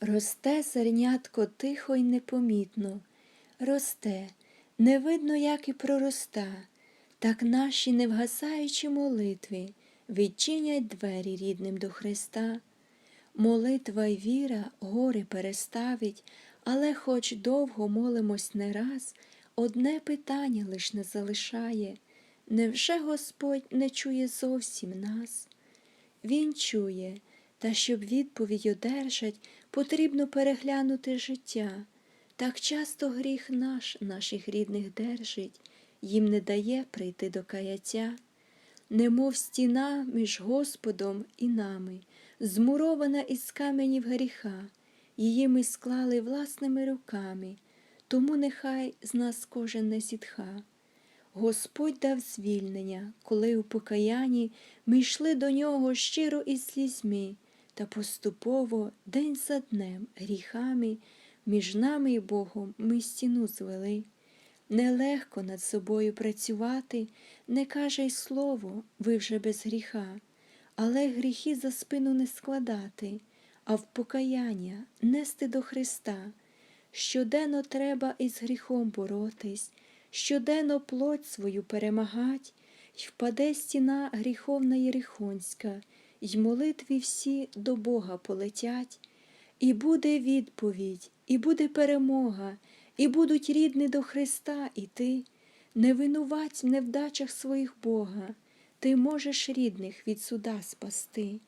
Росте зернятко тихо й непомітно, росте, не видно, як і пророста, так наші невгасаючі молитви відчинять двері рідним до Христа. Молитва й віра гори переставить, але хоч довго молимось не раз, одне питання лиш не залишає невже Господь не чує зовсім нас? Він чує, та щоб відповідь одержать, потрібно переглянути життя. Так часто гріх наш наших рідних держить, їм не дає прийти до каяття. Немов стіна між Господом і нами, змурована із каменів гріха, її ми склали власними руками, тому нехай з нас кожен не зітха. Господь дав звільнення, коли у покаянні ми йшли до нього щиро із слізьми, та поступово, день за днем, гріхами, між нами і Богом ми стіну звели. Нелегко над собою працювати, не каже й слово, ви вже без гріха, але гріхи за спину не складати, а в покаяння нести до Христа. Щоденно треба із гріхом боротись, щоденно плоть свою перемагать, й впаде стіна гріховна єрихонська, й молитві всі до Бога полетять, і буде відповідь, і буде перемога, і будуть рідні до Христа іти. Не винувать в невдачах своїх Бога, ти можеш рідних від суда спасти.